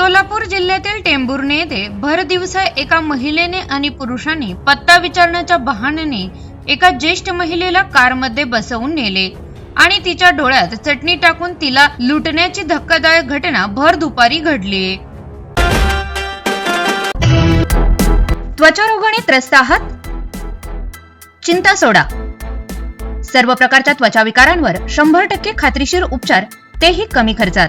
सोलापूर जिल्ह्यातील टेंभुर्णे येथे भर दिवसा एका महिलेने आणि पुरुषांनी पत्ता विचारण्याच्या बहाण्याने एका ज्येष्ठ महिलेला कारमध्ये बसवून नेले आणि तिच्या डोळ्यात चटणी टाकून तिला लुटण्याची धक्कादायक घटना भर दुपारी घडली. त्वचारोगाने त्रस्त आहात? चिंता सोडा. सर्व प्रकारच्या त्वचा विकारांवर शंभर टक्के खात्रीशीर उपचार तेही कमी खर्चात.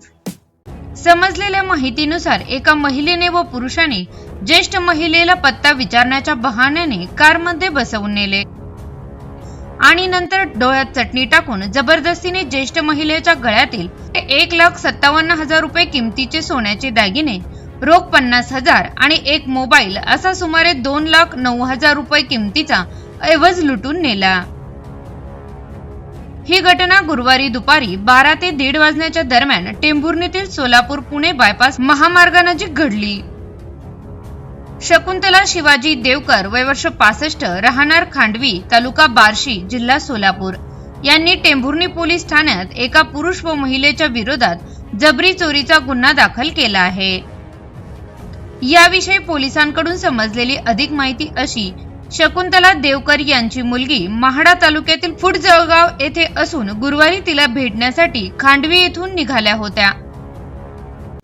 समजलेल्या माहितीनुसार एका महिलेने व पुरुषाने ज्येष्ठ महिलेला पत्ता विचारण्याच्या बहाण्याने कारमध्ये बसवून नेले. आणि नंतर डोळ्यात चटणी टाकून जबरदस्तीने ज्येष्ठ महिलेच्या गळ्यातील एक लाख सत्तावन्न हजार रुपये किमतीचे सोन्याचे दागिने रोख पन्नास हजार आणि एक मोबाईल असा सुमारे दोन लाख नऊ हजार रुपये किमतीचा ऐवज लुटून नेला. ही घटना गुरुवारी दुपारी बारा ते दीड वाजण्याच्या दरम्यान टेंभुर्णीतील सोलापूर पुणे बायपास महामार्गानजीक घडली. शकुंतला शिवाजी देवकर वय वर्ष पासष्ट राहणार खांडवी तालुका बार्शी जिल्हा सोलापूर. यांनी टेंभुर्णी पोलीस ठाण्यात एका पुरुष व महिलेच्या विरोधात जबरी चोरीचा गुन्हा दाखल केला आहे. याविषयी पोलिसांकडून समजलेली अधिक माहिती अशी शकुंतला देवकर यांची मुलगी महाडा तालुक्यातील फुटजळगाव येथे असून गुरुवारी तिला भेटण्यासाठी खांडवी येथून निघाल्या होत्या.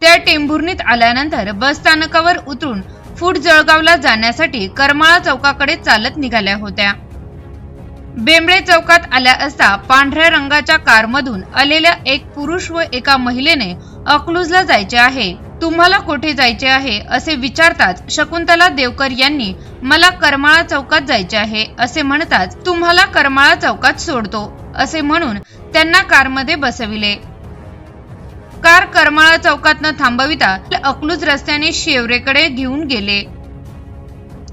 त्या टेंभुर्णीत आल्यानंतर बस स्थानकावर उतरून फूट जळगावला जाण्यासाठी करमाळा चौकाकडे चालत निघाल्या होत्या. बेंबळे चौकात आल्या असता पांढऱ्या रंगाच्या कारमधून आलेल्या एक पुरुष व एका महिलेने अकलूजला जायचे आहे. तुम्हाला कुठे जायचे आहे असे विचारताच शकुंतला देवकर यांनी मला करमाळा चौकात जायचे आहे असे म्हणताच तुम्हाला करमाळा चौकात सोडतो असे म्हणून त्यांना कारमध्ये बसविले. कार करमाळा चौकात न थांबविता अकलूज रस्त्याने शेवरेकडे घेऊन गेले.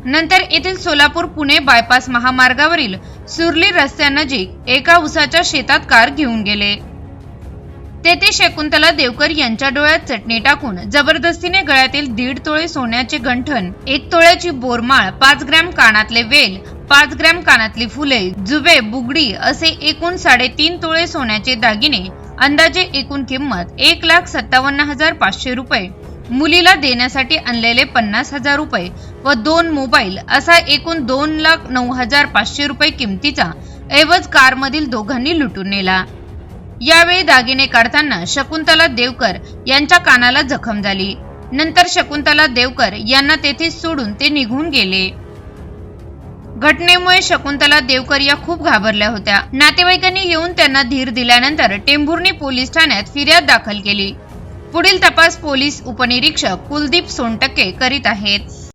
नंतर येथील सोलापूर पुणे बायपास महामार्गावरील सुरली रस्त्यानजीक एका उसाच्या शेतात कार घेऊन गेले. तेथे शकुंतला देवकर यांच्या डोळ्यात चटणी टाकून जबरदस्तीने गळ्यातील दीड तोळे सोन्याचे गंठण एक तोळ्याची बोरमाळ पाच ग्रॅम कानातले वेल पाच ग्रॅम कानातली फुले जुबे बुगडी असे एकूण साडेतीन तोळे सोन्याचे दागिने अंदाजे एकूण किंमत एक लाख सत्तावन्न हजार पाचशे रुपये. मुलीला देण्यासाठी आणलेले पन्नास हजार रुपये व दोन मोबाईल असा एकूण दोन लाख नऊ हजार पाचशे रुपये किमतीचा ऐवज कारमधील दोघांनी लुटून नेला. यावेळी दागिने काढताना शकुंतला देवकर यांच्या कानाला जखम झाली. नंतर शकुंतला देवकर यांना तेथे सोडून ते निघून गेले. घटनेमुळे शकुंतला देवकर या खूप घाबरल्या होत्या. नातेवाईकांनी येऊन त्यांना धीर दिल्यानंतर टेंभुर्णी पोलीस ठाण्यात फिर्याद दाखल केली. पुढील तपास पोलीस उपनिरीक्षक कुलदीप सोनटक्के करीत आहेत.